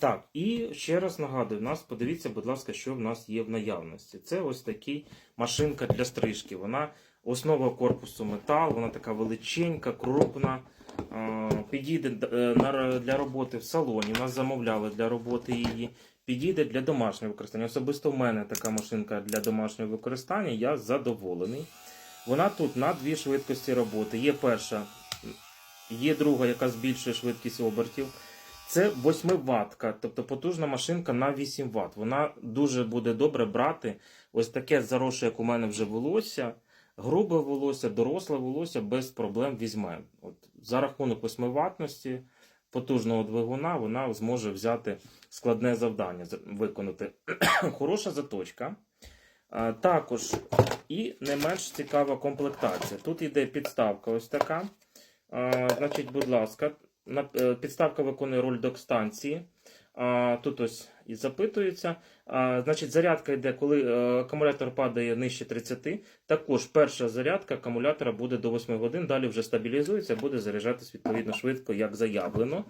Так, і ще раз нагадую, нас подивіться, будь ласка, що в нас є в наявності. Це ось такий машинка для стрижки. Вона основа корпусу метал, вона така величенька, крупна. Підійде е, для роботи в салоні. Нас замовляли для роботи її. Підійде для домашнього використання. Особисто в мене така машинка для домашнього використання. Я задоволений. Вона тут на дві швидкості роботи. Є перша, є друга, яка збільшує швидкість обертів. Це 8 ваттка, тобто потужна машинка на 8 Вт. Вона дуже буде добре брати ось таке заросше, як у мене вже волосся, грубе волосся, доросле волосся без проблем візьме. От за рахунок 8 ватності потужного двигуна вона зможе взяти складне завдання виконати. Хороша заточка. А, також і не менш цікава комплектація. Тут йде підставка ось така. А, значить, будь ласка, підставка виконує роль док-станції. Тут ось і запитується. Значить, зарядка йде, коли е, акумулятор падає нижче 30. Також перша зарядка акумулятора буде до 8 годин, далі вже стабілізується, буде заряджатись відповідно швидко, як заявлено.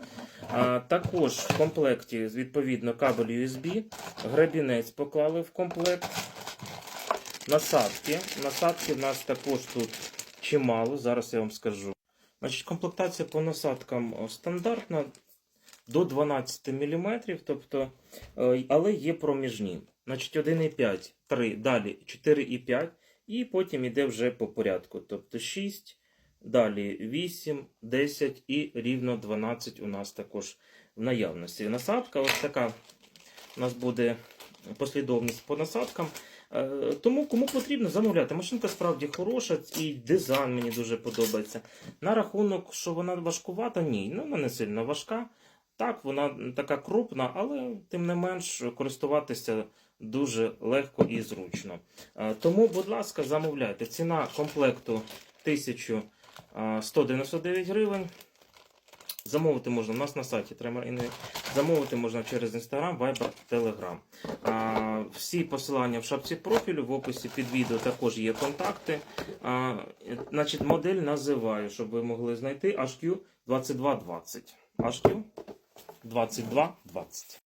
Також в комплекті відповідно кабель USB, гребінець поклали в комплект. Насадки. Насадки в нас також тут чимало. Зараз я вам скажу. Значить, комплектація по насадкам стандартна до 12 мм, тобто, е, але є проміжні. Значить, 1,5, 3, далі 4,5, і потім йде вже по порядку. Тобто 6, далі 8, 10 і рівно 12 у нас також в наявності. Насадка ось така у нас буде послідовність по насадкам. Е, Тому кому потрібно замовляти. Машинка справді хороша, і дизайн мені дуже подобається. На рахунок, що вона важкувата, ні, ну вона не сильно важка. Так, вона така крупна, але тим не менш користуватися дуже легко і зручно. Е, Тому, будь ласка, замовляйте. Ціна комплекту 1199 гривень. Замовити можна у нас на сайті Innovate. Замовити можна через Instagram, Viber, Telegram. А, всі посилання в шапці профілю, в описі під відео також є контакти. А, значить, модель називаю, щоб ви могли знайти HQ 2220. HQ 2220.